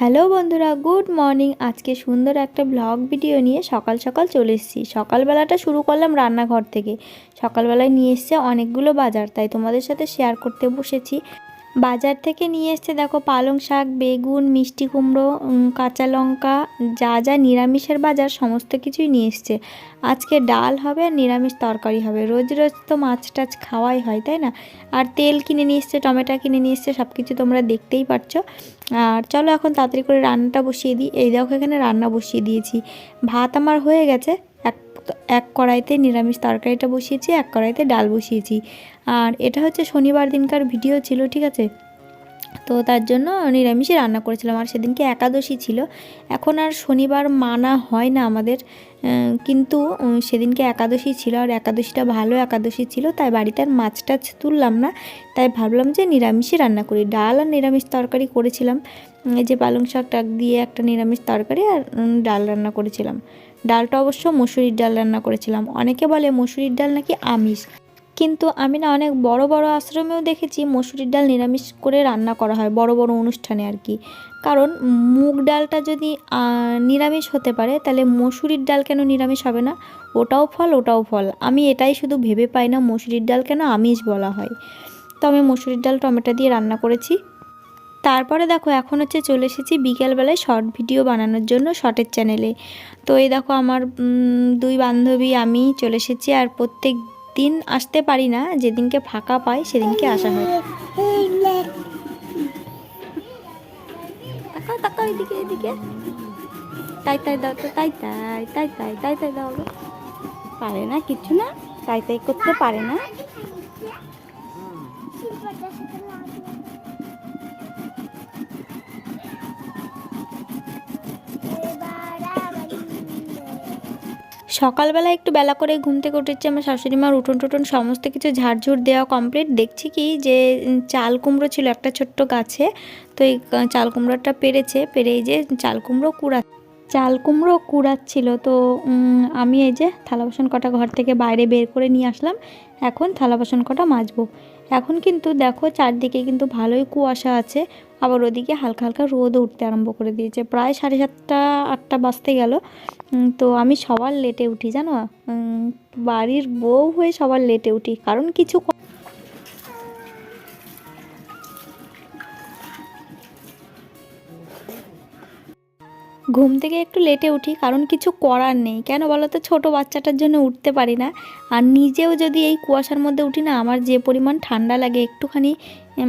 Hello বন্ধুরা, good morning. আজকে সুন্দর একটা ব্লগ ভিডিও নিয়ে সকাল সকাল চলে এসেছি। সকালবেলাটা শুরু করলাম রান্নাঘর থেকে। সকালবেলায় নিয়ে এসছে অনেকগুলো বাজার, তাই তোমাদের সাথে শেয়ার করতে বসেছি। বাজার থেকে নিয়ে এসছে, দেখো, পালং শাক, বেগুন, মিষ্টি কুমড়ো কাঁচা লঙ্কা, যা যা নিরামিষের বাজার সমস্ত কিছুই নিয়ে এসছে। আজকে ডাল হবে আর নিরামিষ তরকারি হবে। রোজ রোজ তো মাছ টাছ খাওয়াই হয়, তাই না? আর তেল কিনে নিয়ে এসছে, টমেটো কিনে নিয়ে এসছে সব কিছু তোমরা দেখতেই পাচ্ছ আর চলো এখন তাড়াতাড়ি করে রান্নাটা বসিয়ে দিই। এই দেখো, এখানে রান্না বসিয়ে দিয়েছি। ভাত আমার হয়ে গেছে। এক এক কড়াইতে নিরামিষ তরকারিটা বসিয়েছি, এক কড়াইতে ডাল বসিয়েছি। আর এটা হচ্ছে শনিবার দিনকার ভিডিও ছিল, ঠিক আছে? তো তার জন্য নিরামিষই রান্না করেছিলাম। আর সেদিনকে একাদশী ছিল। এখন আর শনিবার মানা হয় না আমাদের। কিন্তু সেদিনকে একাদশী ছিল। আর একাদশীটা ভালো একাদশী ছিল। তাই বাড়িতে আর মাছ টাছ তুললাম না। তাই ভাবলাম যে নিরামিষই রান্না করি। ডাল আর নিরামিষ তরকারি করেছিলাম। এই যে পালং শাক টাক দিয়ে একটা নিরামিষ তরকারি আর ডাল রান্না করেছিলাম। ডালটা অবশ্য মসুরির ডাল রান্না করেছিলাম। অনেকে বলে মসুরির ডাল নাকি আমিষ। কিন্তু আমি না অনেক বড় বড় আশ্রমেও দেখেছি মসুরির ডাল নিরামিষ করে রান্না করা হয় বড় বড় অনুষ্ঠানে আর কি। কারণ মুগ ডালটা যদি নিরামিষ হতে পারে, তাহলে মসুরির ডাল কেন নিরামিষ হবে না? ওটাও ফল ওটাও ফল। আমি এটাই শুধু ভেবে পাই না মসুরির ডাল কেন আমিষ বলা হয়। তো আমি মসুরির ডাল, টমেটো দিয়ে রান্না করেছি। তারপরে দেখো, এখন হচ্ছে চলে এসেছি বিকেলবেলায় শর্ট ভিডিও বানানোর জন্য শর্টের চ্যানেলে। তো এই দেখো, আমার দুই বান্ধবী আমি চলে এসেছি আর প্রত্যেক দিন আসতে পারি না, যেদিনকে ফাঁকা পাই সেদিনকে আসা হয়। এদিকে। তাই তাই দাও তো, তাই তাই তাই তাই তাই তাই দাও। পারে না, কিছু না। তাই তাই করতে পারে না। সকালবেলা একটু বেলা করে ঘুম থেকে উঠেছে, আমার শাশুড়ি মার উঠোন টুটন সমস্ত কিছু ঝাড়ঝুড় দেওয়া কমপ্লিট দেখছি কি যে চাল কুমড়ো ছিল একটা ছোট্ট গাছে, তো এই চাল কুমড়োটা পেরেছে, পেরে এই যে চাল কুমড়ো কুড়া, চাল কুমড়ো কুড়াচ্ছিল। তো আমি এই যে থালা বাসন কটা ঘর থেকে বাইরে বের করে নিয়ে আসলাম, এখন থালা বাসন কটা মাজবো। এখন কিন্তু দেখো চারদিকে কিন্তু ভালোই কুয়াশা আছে, আবার ওদিকে হালকা হালকা রোদ উঠতে আরম্ভ করে দিয়েছে। প্রায় সাড়ে সাতটা, আটটা বাজতে গেল। তো আমি সবার লেটে উঠি, জানো? বাড়ির বউ হয়ে সবার লেটে উঠি, কারণ কিছু ঘুম থেকে একটু লেটে উঠি, কারণ কিছু করার নেই। কেন বলো তো ছোটো বাচ্চাটার জন্য উঠতে পারি না। আর নিজেও যদি এই কুয়াশার মধ্যে উঠি না, আমার যে পরিমাণ ঠান্ডা লাগে একটুখানি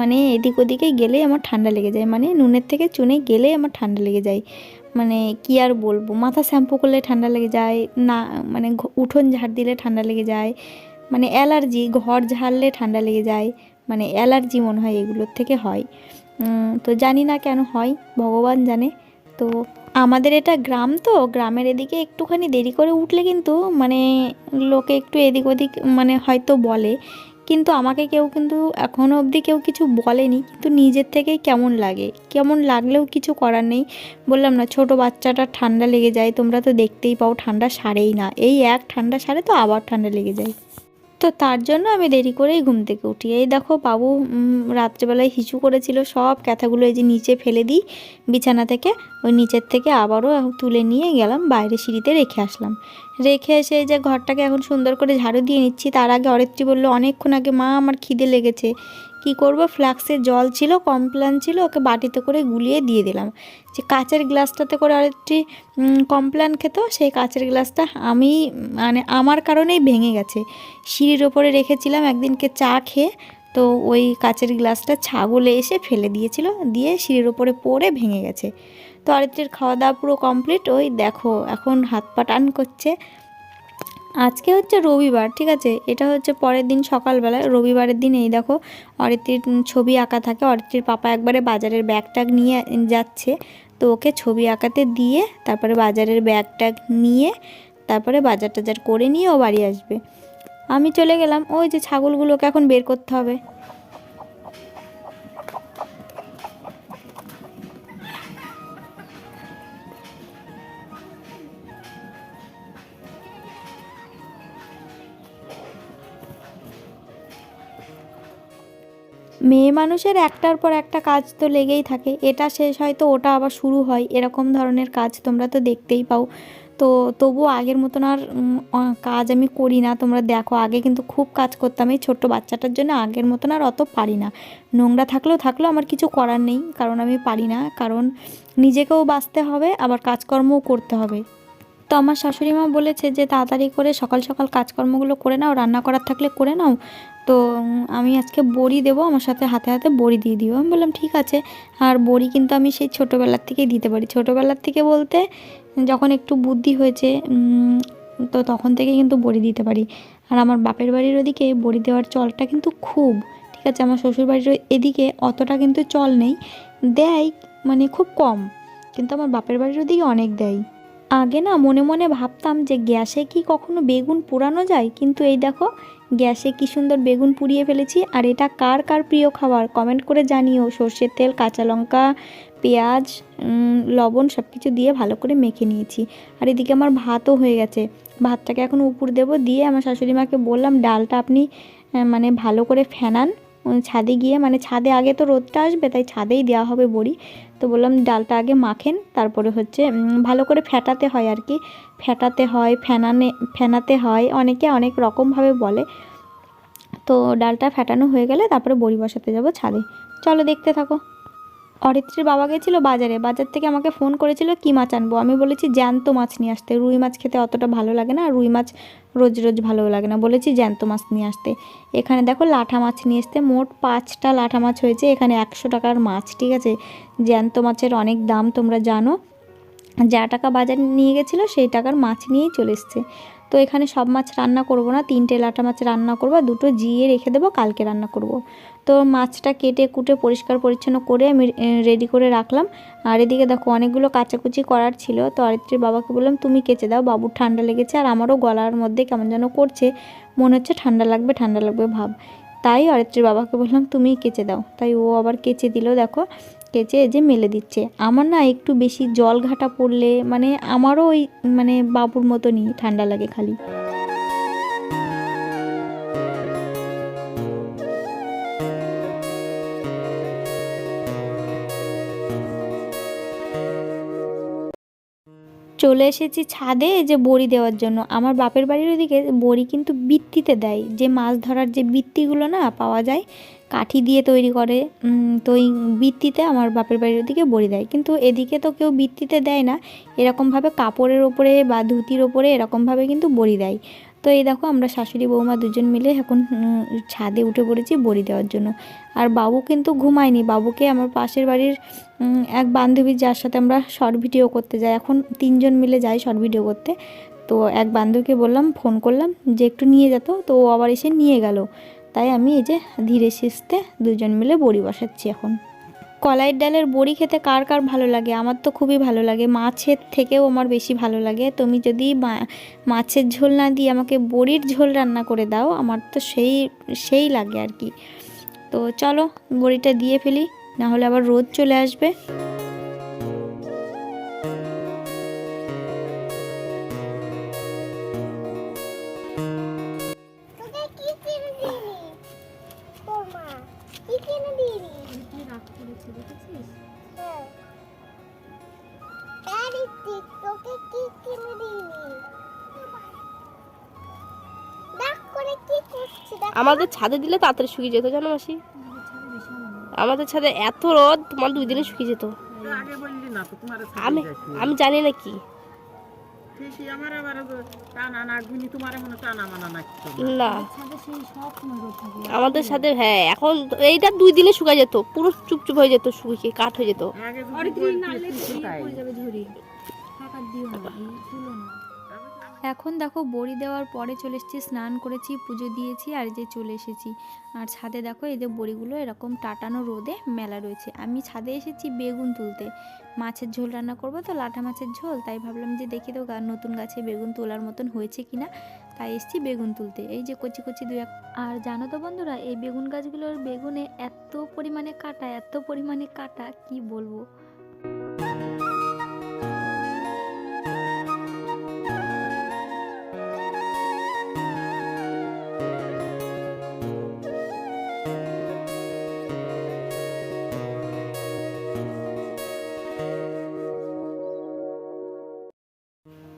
মানে এদিক ওদিকে গেলেই আমার ঠান্ডা লেগে যায়। মানে নুনের থেকে চুনে গেলেই আমার ঠান্ডা লেগে যায়। মানে কি আর বলব? মাথা শ্যাম্পু করলে ঠান্ডা লেগে যায়, না মানে উঠোন ঝাড় দিলে ঠান্ডা লেগে যায়। মানে অ্যালার্জি, ঘর ঝাড়লে ঠান্ডা লেগে যায়। মানে অ্যালার্জি মনে হয় এগুলোর থেকে হয়। তো জানি না কেন হয়, ভগবান জানে। তো আমাদের এটা গ্রাম তো, গ্রামের এদিকে একটুখানি দেরি করে উঠলে কিন্তু মানে লোকে একটু এদিক ওদিক মানে হয়তো বলে। কিন্তু আমাকে কেউ কিন্তু এখনও অবধি কেউ কিছু বলেনি। কিন্তু নিজের থেকেই কেমন লাগে? কেমন লাগলেও কিছু করার নেই। বললাম না, ছোট বাচ্চাটা ঠান্ডা লেগে যায়, তোমরা তো দেখতেই পাও, ঠান্ডা সারেই না। এই এক ঠান্ডা সারে তো আবার ঠান্ডা লেগে যায়। তো তার জন্য আমি দেরি করেই ঘুম থেকে উঠি। এই দেখো বাবু রাত্রেবেলায় হিঁচু করেছিল সব ক্যাথাগুলো এই যে নিচে ফেলে দিই, বিছানা থেকে। ওই নিচের থেকে আবারও তুলে নিয়ে গেলাম বাইরে সিঁড়িতে রেখে আসলাম। রেখে এসে যে ঘরটাকে এখন সুন্দর করে ঝাড়ু দিয়ে নিচ্ছি, তার আগে অরেত্রী বলল, অনেকক্ষণ আগে মা আমার খিদে লেগেছে। কি করব? ফ্লাক্সের জল ছিল কমপ্ল্যান ছিল, ওকে বাটিতে করে গুলিয়ে দিয়ে দিলাম। যে কাচের গ্লাসটাতে করে আরেকটি কমপ্ল্যান খেত, সেই কাচের গ্লাসটা আমি মানে আমার কারণেই ভেঙে গেছে। সিঁড়ির ওপরে রেখেছিলাম, একদিনকে চা খেয়ে, তো ওই কাচের গ্লাসটা ছাগলে এসে ফেলে দিয়েছিল, দিয়ে সিঁড়ির ওপরে পড়ে ভেঙে গেছে। তো আরেকটির খাওয়া দাওয়া পুরো কমপ্লিট, ওই দেখো, এখন হাত পা টান করছে। আজকে হচ্ছে রবিবার, ঠিক আছে? এটা হচ্ছে পরের দিন সকালবেলায় রবিবারের দিন এই দেখো, অরিত্রির ছবি আঁকা থাকে, অরিত্রির পাপা একবারে বাজারের ব্যাগ ট্যাগ নিয়ে যাচ্ছে, তো ওকে ছবি আঁকাতে দিয়ে তারপরে বাজারের ব্যাগ ট্যাগ নিয়ে তারপরে বাজার টাজার করে নিয়ে ও বাড়ি আসবে। আমি চলে গেলাম, ওই যে ছাগলগুলোকে এখন বের করতে হবে। মেয়ে মানুষের একটার পর একটা কাজ তো লেগেই থাকে। এটা শেষ হয় তো ওটা আবার শুরু হয়। এরকম ধরনের কাজ তোমরা তো দেখতেই পাও। তো তবুও আগের মতন আর কাজ আমি করি না। তোমরা দেখো, আগে কিন্তু খুব কাজ করতাম। এই ছোট্ট বাচ্চাটার জন্য আগের মতন আর অত পারি না। নোংরা থাকলেও থাকলেও আমার কিছু করার নেই। কারণ আমি পারি না। কারণ নিজেকেও বাঁচতে হবে, আবার কাজকর্মও করতে হবে। তো আমার শাশুড়ি মা বলেছে যে তাড়াতাড়ি করে সকাল সকাল কাজকর্মগুলো করে নাও, রান্না করার থাকলে করে নাও। তো আমি আজকে বড়ি দেবো, আমার সাথে হাতে হাতে বড়ি দিয়ে দিও। আমি বললাম, ঠিক আছে। আর বড়ি কিন্তু আমি সেই ছোটোবেলার থেকেই দিতে পারি। ছোটোবেলার থেকে বলতে যখন একটু বুদ্ধি হয়েছে তো তখন থেকে কিন্তু বড়ি দিতে পারি। আর আমার বাপের বাড়ির ওদিকে বড়ি দেওয়ার চলটা কিন্তু খুব, ঠিক আছে? আমার শ্বশুর বাড়ির এদিকে অতটা কিন্তু চল নেই। দেয় মানে খুব কম। কিন্তু আমার বাপের বাড়ির ওদিকে অনেক দেয়। আগে না মনে মনে ভাবতাম যে গ্যাসে কি কখনো বেগুন পোড়ানো যায়? কিন্তু এই দেখো, গ্যাসে কি সুন্দর বেগুন পুড়িয়ে ফেলেছি। আর এটা কার কার প্রিয় খাবার? কমেন্ট করে জানিও। সর্ষের তেল, কাঁচা লঙ্কা, পেঁয়াজ লবণ সব কিছু দিয়ে ভালো করে মেখে নিয়েছি। আর এদিকে আমার ভাতও হয়ে গেছে। ভাতটাকে এখন উপর দেবো। দিয়ে আমার শাশুড়ি মাকে বললাম, ডালটা আপনি মানে ভালো করে ফেনান। ছাদে গিয়ে মানে ছাদে আগে তো রোদটা আসবে, তাই ছাদেই দেওয়া হবে বড়ি। তো বললাম, ডালটা আগে মাখেন, তারপরে হচ্ছে ভালো করে ফেটাতে হয় আর কি। ফেটাতে হয়, ফেনানে, ফেনাতে হয়, অনেকে অনেক রকমভাবে বলে। তো ডালটা ফেটানো হয়ে গেলে তারপরে বড়ি বসাতে যাব ছাদে। চলো দেখতে থাকো। অরিত্রীর বাবা গেছিল বাজারে। বাজার থেকে আমাকে ফোন করেছিল, কী মাছ আনব? আমি বলেছি, জ্যান্ত মাছ নিয়ে আসতে। রুই মাছ খেতে অতটা ভালো লাগে না রুই মাছ রোজ রোজ ভালো লাগে না। বলেছি, জ্যান্ত মাছ নিয়ে আসতে। এখানে দেখো লাঠা মাছ নিয়ে আসতে, মোট পাঁচটা লাঠা মাছ হয়েছে, এখানে একশো টাকার মাছ, ঠিক আছে? জ্যান্ত মাছের অনেক দাম তোমরা জানো। যা টাকা বাজার নিয়ে গেছিল, সেই টাকার মাছ নিয়েই চলে এসছে। তো এখানে সব মাছ রান্না করব না, তিনটে লাটা মাছ রান্না করব দুটো জিয়ে রেখে দেবো, কালকে রান্না করব। তো মাছটা কেটে কুটে পরিষ্কার পরিচ্ছন্ন করে আমি রেডি করে রাখলাম। আর এদিকে দেখো অনেকগুলো কাচাকুচি করার ছিল, তো আরিত্রির বাবাকে বললাম, তুমি কেচে দাও, বাবুর ঠান্ডা লেগেছে, আর আমারও গলার মধ্যে কেমন যেন করছে, মনে হচ্ছে ঠান্ডা লাগবে ঠান্ডা লাগবে ভাব। তাই অরিত্রির বাবাকে বললাম, তুমি কেচে দাও। তাই ও আবার কেচে দিল, দেখো। কেচে যে মেলে দিচ্ছে। আমার না একটু বেশি জল ঘাটা পড়লে মানে আমারও ওই মানে বাবুর মতনই ঠান্ডা লাগে খালি। চলে এসেছি ছাদে যে বড়ি দেওয়ার জন্য। আমার বাপের বাড়ির ওদিকে বড়ি কিন্তু বৃত্তিতে দেয়। যে মাছ ধরার যে বৃত্তিগুলো না পাওয়া যায় কাঠি দিয়ে তৈরি করে তো ওই বৃত্তিতে আমার বাপের বাড়ির ওদিকে বড়ি দেয়। কিন্তু এদিকে তো কেউ বৃত্তিতে দেয় না, এরকমভাবে কাপড়ের ওপরে বা ধুতির ওপরে এরকমভাবে কিন্তু বড়ি দেয়। তো এই দেখো আমরা শাশুড়ি বৌমা দুজন মিলে এখন ছাদে উঠে পড়েছি বড়ি দেওয়ার জন্য। আর বাবু কিন্তু ঘুমায়নি, বাবুকে আমার পাশের বাড়ির এক বান্ধবী যার সাথে আমরা শর্ট ভিডিও করতে যাই। এখন তিনজন মিলে যাই শর্ট ভিডিও করতে। তো এক বান্ধবীকে বললাম, ফোন করলাম যে একটু নিয়ে যেত, তো ও আবার এসে নিয়ে গেল। তাই আমি এই যে ধীরে সুস্থে দুজন মিলে বড়ি বসাচ্ছি এখন। কলাইয়ের ডালের বড়ি খেতে কার কার ভালো লাগে? আমার তো খুবই ভালো লাগে। মাছের থেকেও আমার বেশি ভালো লাগে। তুমি যদি মাছের ঝোল না দিয়ে আমাকে বড়ির ঝোল রান্না করে দাও, আমার তো সেই সেই লাগে আর কি। তো চলো বড়িটা দিয়ে ফেলি না হলে আবার রোদ চলে আসবে। কি কিনে দিলি আমাদের ছাদে দিলে তাড়াতাড়ি শুকিয়ে যেত জানো মাসি? আমাদের ছাদে এত রোদ তোমার দুই দিনে শুকিয়ে যেত। আগে বললি না তো তোমার আমি আমি জানি না কি। ঠিকই আমার আবার টানা না গুনি তোমার টানা না কিছু না। আমাদের সাথে হ্যাঁ এখন এইটা দুই দিনে শুকায় যেত পুরো চুপচুপ হয়ে যেত শুকিয়ে কাঠ হয়ে যেত। এখন দেখো বড়ি দেওয়ার পরে চলে এসেছি, স্নান করেছি, পুজো দিয়েছি, আর যে চলে এসেছি। আর ছাদে দেখো এই যে বড়িগুলো এরকম টাটানো রোদে মেলা রয়েছে। আমি ছাদে এসেছি বেগুন তুলতে। মাছের ঝোল রান্না করব তো লাটা মাছের ঝোল, তাই ভাবলাম যে দেখি তো নতুন গাছে বেগুন তোলার মতন হয়েছে কিনা তাই এসেছি বেগুন তুলতে। এই যে কচি কচি দু এক আর জানো তো বন্ধুরা, এই বেগুন গাছগুলোর বেগুনে এত পরিমাণে কাটা, এত পরিমাণে কাটা, কি বলব?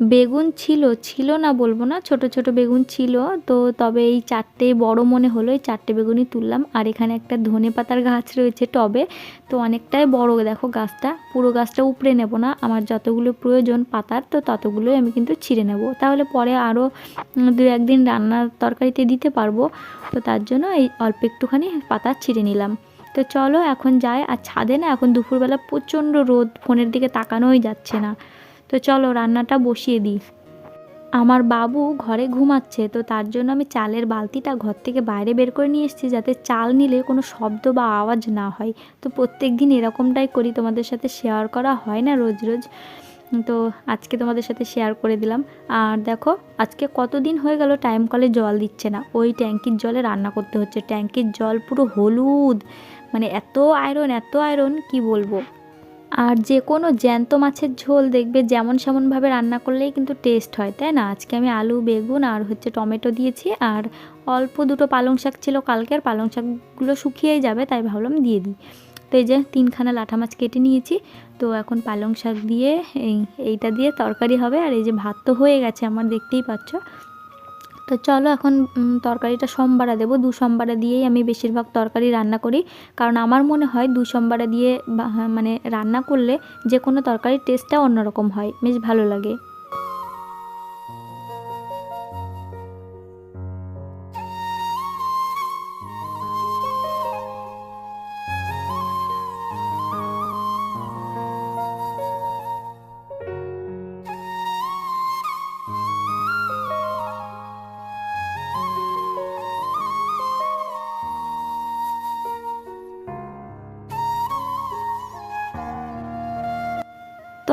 বেগুন ছিল ছিল না বলব না, ছোট ছোট বেগুন ছিল। তো তবে এই চারটে বড় মনে হলো, এই চারটে বেগুনই তুললাম। আর এখানে একটা ধনে পাতার গাছ রয়েছে টবে, তো অনেকটাই বড়, দেখো গাছটা। পুরো গাছটা উপড়ে নেব না, আমার যতগুলো প্রয়োজন পাতার, তো ততগুলোই আমি কিন্তু ছিঁড়ে নেব। তাহলে পরে আরও দু একদিন রান্নার তরকারিতে দিতে পারব। তো তার জন্য এই অল্প একটুখানি পাতা ছিঁড়ে নিলাম। তো চলো এখন যাই, আর ছাদে না এখন দুপুরবেলা প্রচণ্ড রোদ, ফোনের দিকে তাকানোই যাচ্ছে না। তো চলো রান্নাটা বসিয়ে দিই। আমার বাবু ঘরে ঘুমাচ্ছে, তো তার জন্য আমি চালের বালতিটা ঘর থেকে বাইরে বের করে নিয়ে এসেছি যাতে চাল নিলে কোনো শব্দ বা আওয়াজ না হয়। তো প্রত্যেক দিন এরকমটাই করি, তোমাদের সাথে শেয়ার করা হয় না রোজ রোজ। তো আজকে তোমাদের সাথে শেয়ার করে দিলাম। আর দেখো, আজকে কতদিন হয়ে গেল টাইম কলে জল দিচ্ছে না। ওই ট্যাঙ্কির জলে রান্না করতে হচ্ছে। ট্যাঙ্কির জল পুরো হলুদ মানে এত আয়রন এত আয়রন কি বলব? আর যে কোনো জ্যান্ত মাছের ঝোল দেখবে যেমন সেমনভাবে রান্না করলেই কিন্তু টেস্ট হয়, তাই না? আজকে আমি আলু, বেগুন আর হচ্ছে টমেটো দিয়েছি আর অল্প দুটো পালং শাক ছিল কালকের পালং শাকগুলো শুকিয়েই যাবে, তাই ভাবলাম দিয়ে দিই। তো এই যে তিনখানা লাঠা মাছ কেটে নিয়েছি, তো এখন পালং শাক দিয়ে এই, এইটা দিয়ে তরকারি হবে আর এই যে ভাত তো হয়ে গেছে আমার, দেখতেই পাচ্ছ। তো চলো এখন তরকারিটা সোমবারে দেবো। দু সোমবারে দিয়েই আমি বেশিরভাগ তরকারি রান্না করি। কারণ আমার মনে হয় দু সোমবারে দিয়ে হ্যাঁ, মানে রান্না করলে যে কোনো তরকারির টেস্টটা অন্যরকম হয়। বেশ ভালো লাগে।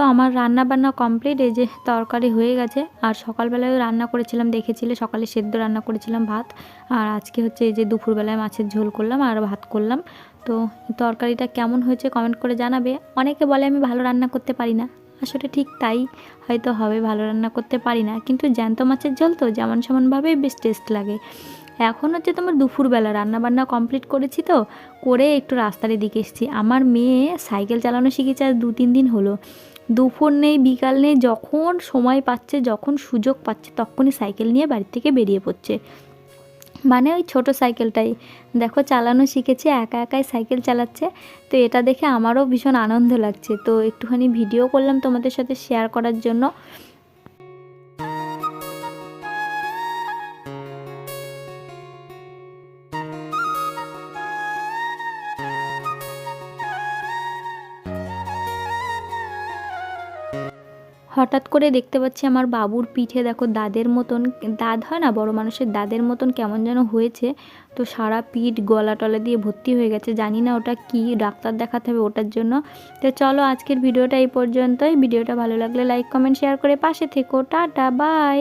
আমার রান্না বান্না কমপ্লিট এই যে তরকারি হয়ে গেছে। আর সকালবেলায় রান্না করেছিলাম, দেখেছিলে? সকালে সেদ্ধ রান্না করেছিলাম ভাত। আর আজকে হচ্ছে এই যে দুপুরবেলায় মাছের ঝোল করলাম আর ভাত করলাম। তো তরকারিটা কেমন হয়েছে কমেন্ট করে জানাবে। অনেকে বলে আমি ভালো রান্না করতে পারি না। আসলে ঠিক তাই। হয়তো হবে ভালো রান্না করতে পারি না। কিন্তু জ্যান্ত মাছের ঝোল তো যেমন সেমনভাবেই বেশ টেস্ট লাগে। এখন হচ্ছে তোমার দুপুরবেলা রান্না বান্না কমপ্লিট করেছি তো, করে একটু রাস্তার দিকে এসেছি। আমার মেয়ে সাইকেল চালানো শিখেছে আর দু তিন দিন হলো। দুপুর নেই, বিকাল নেই, যখন সময় পাচ্ছে, যখন সুযোগ পাচ্ছে, তখনই সাইকেল নিয়ে বাড়ি থেকে বেরিয়ে পড়ছে। মানে ওই ছোট সাইকেলটাই। দেখো চালানো শিখেছে, একা একাই সাইকেল চালাচ্ছে। তো এটা দেখে আমারও ভীষণ আনন্দ লাগছে। তো একটুখানি ভিডিও করলাম তোমাদের সাথে শেয়ার করার জন্য। হঠাৎ করে দেখতে পাচ্ছি আমার বাবুর পিঠে দেখো দাদের মতন, দাদ হয় না? বড় মানুষের দাদের মতন কেমন যেন হয়েছে। তো সারা পিঠ গলা টলা দিয়ে ভর্তি হয়ে গেছে। জানি না ওটা কি ডাক্তার দেখাতে হবে ওটার জন্য। তো চলো আজকের ভিডিওটা এই পর্যন্তই। ভিডিওটা ভালো লাগলে লাইক কমেন্ট শেয়ার করে পাশে থেকো। Tata bye